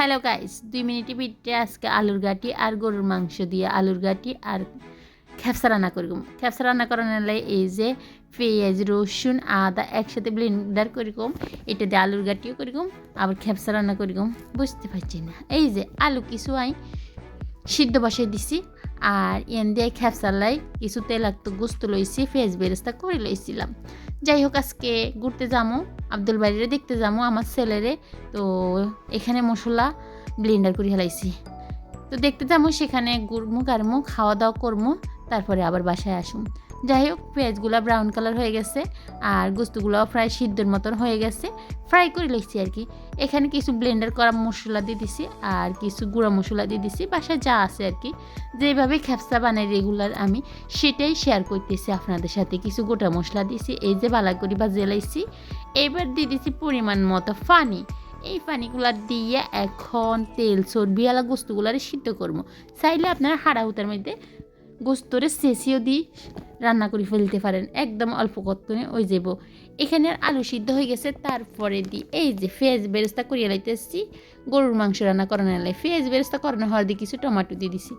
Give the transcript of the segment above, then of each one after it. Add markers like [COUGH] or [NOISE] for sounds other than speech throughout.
Hello guys দুই মিনিটে বিটে আজকে আলুর গাটি আর গরুর মাংস দিয়ে আলুর গাটি আর খ্যাপসা রান্না করিম খ্যাপসা রান্না করানোর লাই এই যে পেঁয়াজ, রসুন, আদা একসাথে ব্লেন্ডার করিকম এটা দিয়ে আলুর গাটিও করিকম আবার খ্যাপসা রান্না করিকম বুঝতে পারছি না। এই যে আলু কিছু আই সিদ্ধ বসাই দিছি আর এন দিয়ে খ্যাপসার লাই কিছু তেলাক্ত গোস্ত লইছি ফেস বেরেস্তা করে লইছিলাম। যাই হোক আজকে ঘুরতে যামো, আব্দুল বাড়িরে দেখতে যামো, আমার ছেলেরে। তো এখানে মশলা ব্লেন্ডার করে হেলাইছি তো দেখতে যাব সেখানে গুড়মুখ, আর মুখ খাওয়া দাওয়া করমু, তারপরে আবার বাসায় আসুম। যাই হোক, পেঁয়াজগুলো ব্রাউন কালার হয়ে গেছে আর গোস্তগুলো প্রায় সিদ্ধর মতন হয়ে গেছে। ফ্রাই করে লিখছি আর কি। এখানে কিছু ব্লেন্ডার করা মশলা দিয়ে দিছি আর কিছু গুঁড়া মশলা দিয়ে দিছি, বাসায় যা আছে আর কি। যেভাবে খ্যাপসা বানাই রেগুলার আমি, সেটাই শেয়ার করতেছি আপনাদের সাথে। কিছু গোটা মশলা দিছি, এই যে বালাকড়ি বা জেলাইছি। এবার দিয়ে দিছি পরিমাণ মতো পানি এই পানিগুলা দিয়ে এখন তেল চর্বিওয়ালা গোস্তগুলারে সিদ্ধ করব। চাইলে আপনারা হাড়া হুতার মধ্যে গোস্তরে চেঁচিও দিয়ে রান্না করে ফেলতে পারেন। একদম অল্প কত্তনে ওই যাব। এখানে আলু সিদ্ধ হয়ে গেছে, তারপরে দিই এই যে ফেজ বেরেস্তা করিয়ে লাইতেছি গরুর মাংস রান্না করানো লাই ফেজ বেরেস্তা করানো হওয়ার দিয়ে কিছু টমাটো দিয়ে দিছি।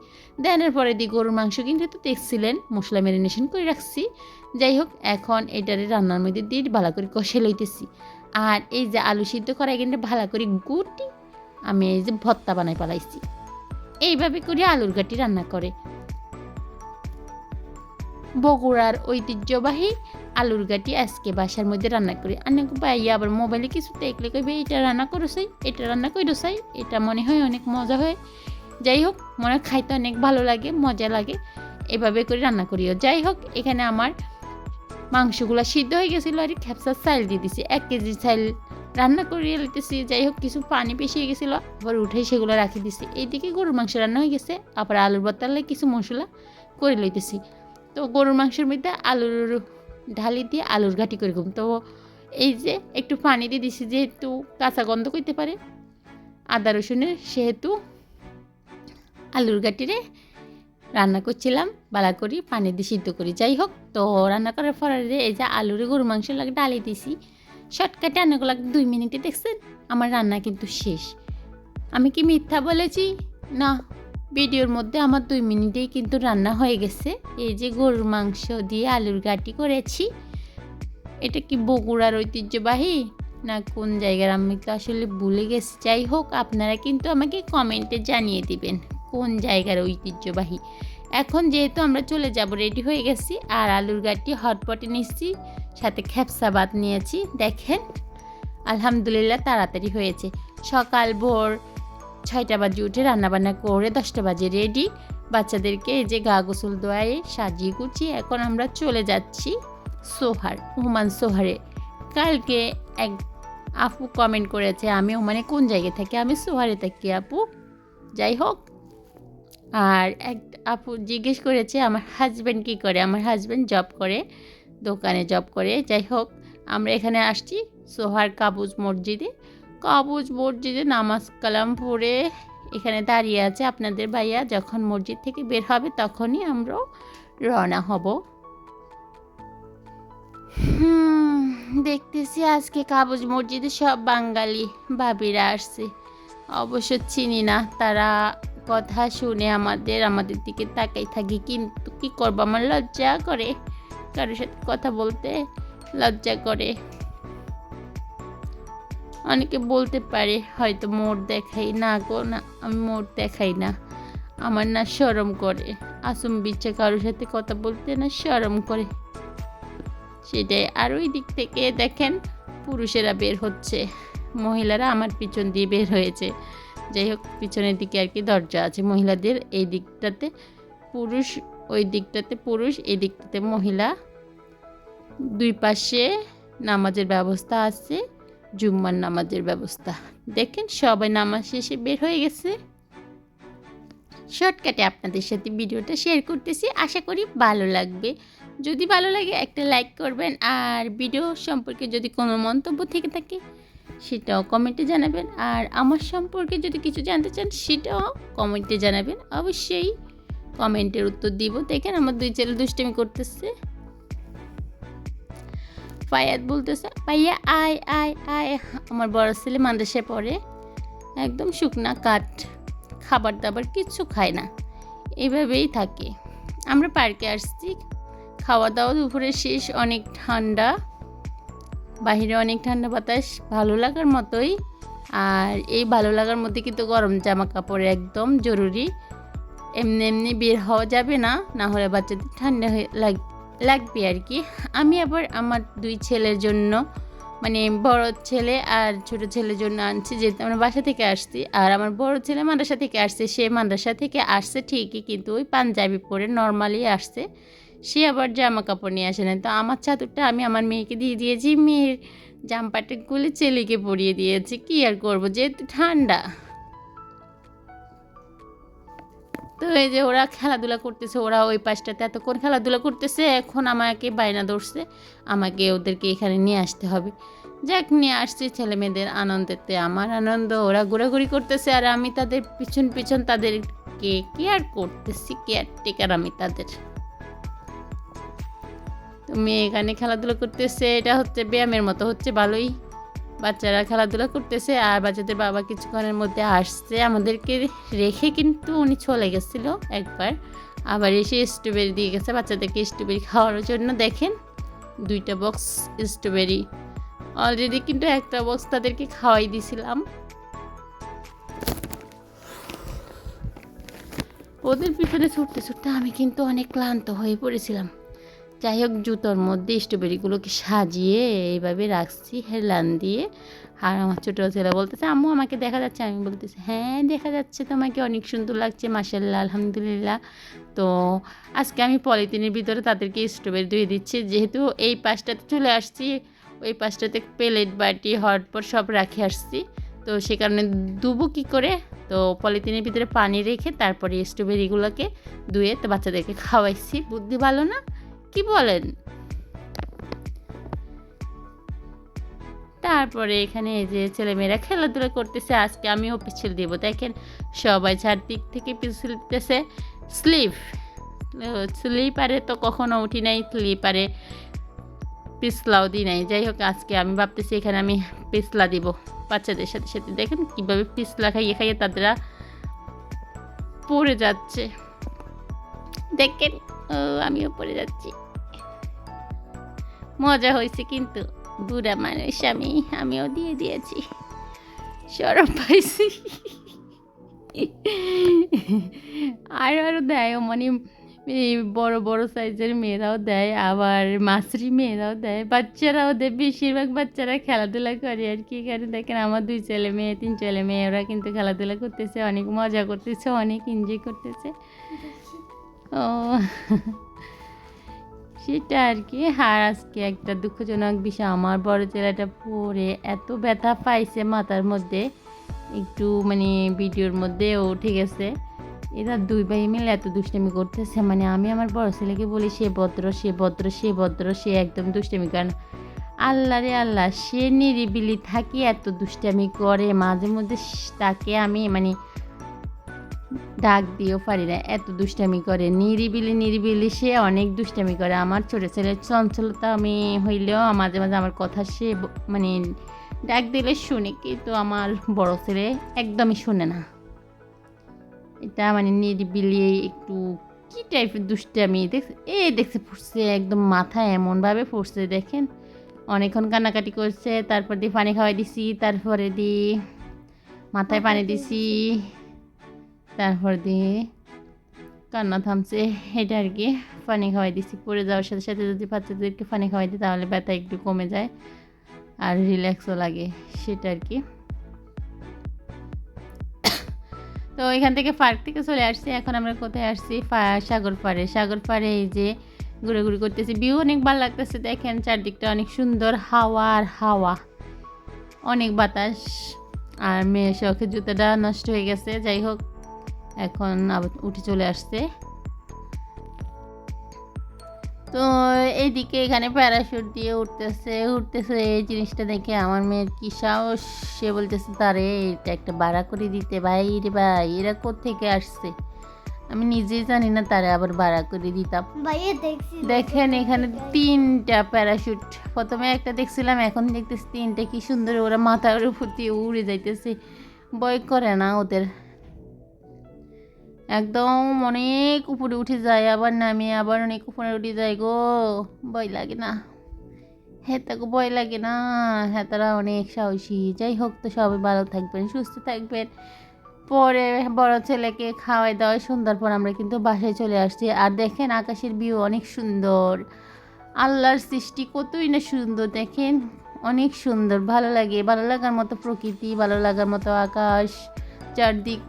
দেনের পরে দিই গরুর মাংস কিন্তু তো দেখছিলেন মশলা ম্যারিনেশন করে রাখছি। যাই হোক, এখন এটারে রান্নার মধ্যে দিয়ে ভালো করে কষে লইতেছি। আর এই যে আলু সিদ্ধ করা কিন্তু ভালো করে গুটি, আমি এই যে ভত্তা বানাই পালাইছি। এইভাবে করে আলুর গাটি রান্না করে। বগুড়ার ঐতিহ্যবাহী আলুর গাটি আজকে বাসার মধ্যে রান্না করি। অনেক ভাইয়া আবার মোবাইলে কিছু দেখলে কইবে, এটা রান্না করো চাই এটা রান্না করো চাই এটা মনে হয় অনেক মজা হয়। যাই হোক, মনে খাইতে অনেক ভালো লাগে, মজা লাগে, এভাবে করে রান্না করিও। যাই হোক, এখানে আমার মাংসগুলো সিদ্ধ হয়ে গেছিল আর খ্যাপসার চাইল দিয়ে দিছি। এক কেজি চাইল রান্না করিয়ে লিতেছি যাই হোক, কিছু পানি পেশিয়ে গেছিল, আবার উঠে সেগুলো রাখি দিছি। এইদিকে গরুর মাংস রান্না হয়ে গেছে, আবার আলুর বত্তালে কিছু মশলা করে লইতেছি। তো গরুর মাংসের মধ্যে আলুর ঢালি দিয়ে আলুর ঘাটি করে ঘুম। তো এই যে একটু পানি দিয়ে দিছি, যেহেতু কাঁচা গন্ধ করতে পারে, আদা রসুনের সেহেতু আলুর ঘাটিরে রান্না করছিলাম, বালা করি, পানি দিয়ে সিদ্ধ করি। যাই হোক, তো রান্না করার পরে এই যে আলুরে গরু মাংস লাগে ডালি দিছি, শর্টকাটে রান্নাগুলো দুই মিনিটে দেখছেন, আমার রান্না কিন্তু শেষ। আমি কি মিথ্যা বলেছি? না। ভিডিওর মধ্যে আমার দুই মিনিটেই কিন্তু রান্না হয়ে গেছে। এই যে গরুর মাংস দিয়ে আলুর গাটি করেছি। এটা কি বগুড়ার ঐতিহ্যবাহী? না কোন জায়গার? আমি তো আসলে ভুলে গেছি। যাই হোক, আপনারা কিন্তু আমাকে কমেন্টে জানিয়ে দিবেন কোন জায়গার ঐতিহ্যবাহী। এখন যেহেতু আমরা চলে যাব, রেডি হয়ে গেছি। আর আলুর গাটি হটপটে নিচ্ছি সাথে খ্যাপসা ভাত নিয়েছি। দেখেন, আলহামদুলিল্লাহ তাড়াতাড়ি হয়েছে। সকাল ভোর ছয়টা বাজে উঠে রান্নাবান্না করে দশটা বাজে রেডি বাচ্চাদেরকে এই যে গা গোসল দোয়ায়ে সাজিয়ে গুছিয়ে এখন আমরা চলে যাচ্ছি সোহার হুমান সোহারে। কালকে এক আপু কমেন্ট করেছে, আমি মানে কোন জায়গায় থাকি? আমি সোহারে থাকি আপু। যাই হোক। আর এক আপু জিজ্ঞেস করেছে, আমার হাজব্যান্ড কী করে? আমার হাজব্যান্ড জব করে, দোকানে জব করে। যাই হোক, আমরা এখানে আসছি সোহার কাবুজ মসজিদে। কাবুজ মসজিদে নামাজ কালাম পড়ে এখানে দাঁড়িয়ে আছে আপনাদের ভাইয়া। যখন মসজিদ থেকে বের হবে তখনই আমরা রওনা হব। দেখতেছি আজকে কাবুজ মসজিদে সব বাঙালি ভাবিরা আসছে। অবশ্য চিনি না, তারা কথা শুনে আমাদের আমাদের দিকে তাকাই থাকি, কিন্তু কি করব? আমার লজ্জা করে কারোর সাথে কথা বলতে লজ্জা করে। অনেকে বলতে পারে, হয়তো মোর দেখাই না গো, না, আমি মোর দেখাই না। আমার না সরম করে। আসুম বিচ্ছা কারোর সাথে কথা বলতে না সরম করে। সেটাই। আর ওই দিক থেকে দেখেন, পুরুষেরা বের হচ্ছে। মহিলারা আমার পিছন দিয়ে বের হয়েছে। যাই হোক, পিছনের দিকে আর কি দরজা আছে মহিলাদের। এই দিকটাতে পুরুষ, ওই দিকটাতে পুরুষ, এই দিকটাতে মহিলা। দুই পাশে নামাজের ব্যবস্থা আছে। জুম্মার নামাজের ব্যবস্থা। দেখেন, সবাই নামাজ শেষে বের হয়ে গেছে। শর্টকাটে আপনাদের সাথে ভিডিওটা শেয়ার করতেছি। আশা করি ভালো লাগবে। যদি ভালো লাগে, একটা লাইক করবেন। আর ভিডিও সম্পর্কে যদি কোনো মন্তব্য থেকে থাকে, সেটাও কমেন্টে জানাবেন। আর আমার সম্পর্কে যদি কিছু জানতে চান, সেটাও কমেন্টে জানাবেন। অবশ্যই কমেন্টের উত্তর দিব। দেখেন, আমার দুই ছেলে দুষ্টামি করতেছে। ফায়াত বলতেছে, ভাইয়া, আয় আয় আয়। আমার বড় ছেলে মাদ্রাসায় পড়ে, একদম শুকনা কাঠ খাবার দাবার কিচ্ছু খায় না এইভাবেই থাকে। আমরা পার্কে আসছি খাওয়া দাওয়া দুপুরে শেষ, অনেক ঠান্ডা বাইরে অনেক ঠান্ডা বাতাস, ভালো লাগার মতোই। আর এই ভালো লাগার মধ্যে কিন্তু গরম জামা কাপড় একদম জরুরি। এমনি এমনি বের হওয়া যাবে না না হলে বাচ্চাদের ঠান্ডা হয়ে লাগ- লাগবে আর কি। আমি আবার আমার দুই ছেলের জন্য মানে বড় ছেলে আর ছোট ছেলের জন্য আনছি যেহেতু আমরা বাসা থেকে আসছি। আর আমার বড় ছেলে মাদ্রাসা থেকে আসছে, সে মাদ্রাসা থেকে আসছে ঠিকই, কিন্তু ওই পাঞ্জাবি পরে নর্মালি আসছে। সে আবার জামা কাপড় নিয়ে আসে না তো আমার চাদরটা আমি আমার মেয়েকে দিয়ে দিয়েছি, মেয়ের জাম্পারটা গুলে ছেলেকে পরিয়ে দিয়েছি। কি আর করব, যেহেতু ঠান্ডা। তো এই যে ওরা খেলাধুলা করতেছে, ওরা ওই পাশটাতে এতক্ষণ খেলাধুলা করতেছে, এখন আমাকে বায়না ধরছে, আমাকে ওদেরকে এখানে নিয়ে আসতে হবে। যাক, নিয়ে আসছি ছেলে মেয়েদের আনন্দেতে। আমার আনন্দ, ওরা ঘোরাঘুরি করতেছে, আর আমি তাদের পিছন পিছন তাদেরকে কেয়ার করতেছি কেয়ার টেকার আমি তাদের। তো মেয়ে এখানে খেলাধুলা করতেছে, এটা হচ্ছে ব্যায়ামের মতো, হচ্ছে ভালোই। বাচ্চারা খেলাধুলা করতেছে আর বাচ্চাদের বাবা কিছুক্ষণের মধ্যে আসছে। আমাদেরকে রেখে কিন্তু উনি চলে গেছিল একবার। আবার এসে স্ট্রবেরি দিয়ে গেছে। বাচ্চাদেরকে স্ট্রবেরি খাওয়ার জন্য দেখেন, দুইটা বক্স স্ট্রবেরি অলরেডি কিন্তু একটা বক্স তাদেরকে খাওয়াই দিছিলাম। ওদের পিছনে ছুটতে ছুটতে আমি কিন্তু অনেক ক্লান্ত হয়ে পড়েছিলাম। যাই হোক, জুতোর মধ্যে স্ট্রবেরিগুলোকে সাজিয়ে এইভাবে রাখছি, হেলান দিয়ে। আর আমার ছোটো ছেলে বলতেছে, আম্মু, আমাকে দেখা যাচ্ছে? আমি বলতেছি হ্যাঁ দেখা যাচ্ছে তোমাকে, অনেক সুন্দর লাগছে মাসাল্লাহ আলহামদুলিল্লাহ। তো আজকে আমি পলিথিনের ভিতরে তাদেরকে স্ট্রবেরি ধুয়ে দিচ্ছি। যেহেতু এই পাশটাতে চলে আসছি, ওই পাশটাতে প্লেট, বাটি, হটপট সব রাখে আসছি। তো সে কারণে দুবো কী করে? তো পলিথিনের ভিতরে পানি রেখে তারপরে স্ট্রবেরিগুলোকে ধুয়ে তো বাচ্চাদেরকে খাওয়াইছি। বুদ্ধি ভালো না? কি বলেন? তারপরে এখানে এই যে ছেলেমেয়েরা খেলাধুলা করতেছে, আজকে আমিও পিছল দিব। দেখেন, সবাই চারদিক থেকে পিছল দিতেছে। স্লিপ স্লিপারে তো কখনো উঠি নাই, স্লিপারে পিছলাও দিই নাই। যাই হোক, আজকে আমি ভাবতেছি এখানে আমি পিছলা দিব বাচ্চাদের সাথে সাথে। দেখেন কীভাবে পিছলা খাইয়ে খাইয়ে তাদেরা পড়ে যাচ্ছে। দেখেন, ও, আমিও পড়ে যাচ্ছি। মজা হয়েছে কিন্তু, বুড়া মানুষ আমি, আমিও দিয়ে দিয়েছি। সরম পাইছি। আর আরও দেয় মানে এই বড় বড় সাইজের মেয়েরাও দেয়, আবার মাসরি মেয়েরাও দেয়, বাচ্চারাও দেয়, বেশিরভাগ বাচ্চারা খেলাধুলা করে আর কি। এখানে দেখেন আমার দুই ছেলে মেয়ে, তিন ছেলে মেয়ে, ওরা কিন্তু খেলাধুলা করতেছে, অনেক মজা করতেছে, অনেক এনজয় করতেছে। ও। [LAUGHS] সেটা আর কি, আর আজকে একটা দুঃখজনক বিষয়, আমার বড় ছেলেটা পরে এত ব্যথা পাইছে মাথার মধ্যে, একটু মানে ভিডিওর মধ্যে ও উঠে গেছে। এরা দুই ভাই মিলে এত দুষ্টামি করতেছে মানে আমি আমার বড় ছেলেকে বলি, সে ভদ্র সে ভদ্র সে ভদ্র, সে একদম দুষ্টামি কারণ আল্লাহ রে আল্লাহ, সে নিরিবিলি থাকি এত দুষ্টামি করে, মাঝে মধ্যে তাকে আমি মানে ডাক দিয়েও পারি না এত দুষ্টামি করে। নিরিবিলি নিরিবিলি সে অনেক দুষ্টামি করে। আমার ছোটো ছেলের চঞ্চলতা আমি হইলেও মাঝে মাঝে আমার কথা সে মানে ডাক দিলে শুনে কিন্তু আমার বড় ছেলে একদমই শুনে না। এটা মানে নিরিবিলি একটু কি টাইপের দুষ্টামি? দেখছে এই দেখছে পড়ছে একদম মাথায় এমনভাবে পড়ছে দেখেন। অনেকক্ষণ কান্নাকাটি করছে তারপর দিয়ে পানি খাওয়াই দিছি তারপরে দিয়ে মাথায় পানি দিছি। তারপর দিয়ে কান্না থামছে, এটা আর কি। পানি খাওয়াই দিছি, পড়ে যাওয়ার সাথে সাথে যদি বাচ্চাদেরকে পানি খাওয়াই দিই তাহলে ব্যথা একটু কমে যায় আর রিল্যাক্সও লাগে, সেটা আর কি। তো এখান থেকে পার্ক থেকে চলে আসছি, এখন আমরা কোথায় আসছি? সাগর পাড়ে। সাগর পাড়ে এই যে ঘুরে ঘুরে করতেছি, ভিউ অনেক ভালো লাগতেছে, দেখেন চারদিকটা অনেক সুন্দর, হাওয়া আর হাওয়া। অনেক বাতাস, আর মেয়ে শখের জুতাটা নষ্ট হয়ে গেছে, যাই হোক। এখন আবার উঠে চলে আসছে। তো এইদিকে এখানে প্যারাশুট দিয়ে উঠতেছে উঠতেছে এই জিনিসটা দেখে আমার মেয়ের কি সাহস? সে বলতেছে তারে এটা একটা ভাড়া করে দিতে ভাই রে ভাই এরা থেকে আসছে? আমি নিজেই জানি না তারে আবার ভাড়া করে দিতাম। দেখেন এখানে তিনটা প্যারাশুট প্রথমে একটা দেখছিলাম এখন দেখতেছি তিনটা। কি সুন্দর ওরা মাথার উপর দিয়ে উড়ে যাইতেছে। ভয় করে না ওদের। একদম অনেক উপরে উঠে যায়, আবার নামে আবার অনেক উপরে উঠে যায় গো। ভয় লাগে না। হ্যাঁ তাকে ভয় লাগে না। হ্যাঁ তারা অনেক সাহসী। যাই হোক, তো সবাই ভালো থাকবেন, সুস্থ থাকবেন। পরে বড় ছেলেকে খাওয়াই দাওয়াই সুন্দর পর আমরা কিন্তু বাসায় চলে আসছি। আর দেখেন, আকাশের ভিউ অনেক সুন্দর। আল্লাহর সৃষ্টি কতই না সুন্দর, দেখেন? অনেক সুন্দর। ভালো লাগে, ভালো লাগার মতো প্রকৃতি, ভালো লাগার মতো আকাশ, চারদিক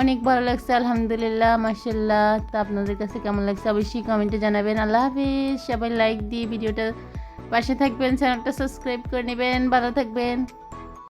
অনেক ভালো লাগছে, আলহামদুলিল্লাহ মাসাল্লাহ তা আপনাদের কাছে কেমন লাগছে অবশ্যই কমেন্টে জানাবেন। আল্লাহ হাফিজ। সবাই লাইক দিয়ে ভিডিওটা পাশে থাকবেন চ্যানেলটা সাবস্ক্রাইব করে নেবেন। ভালো থাকবেন।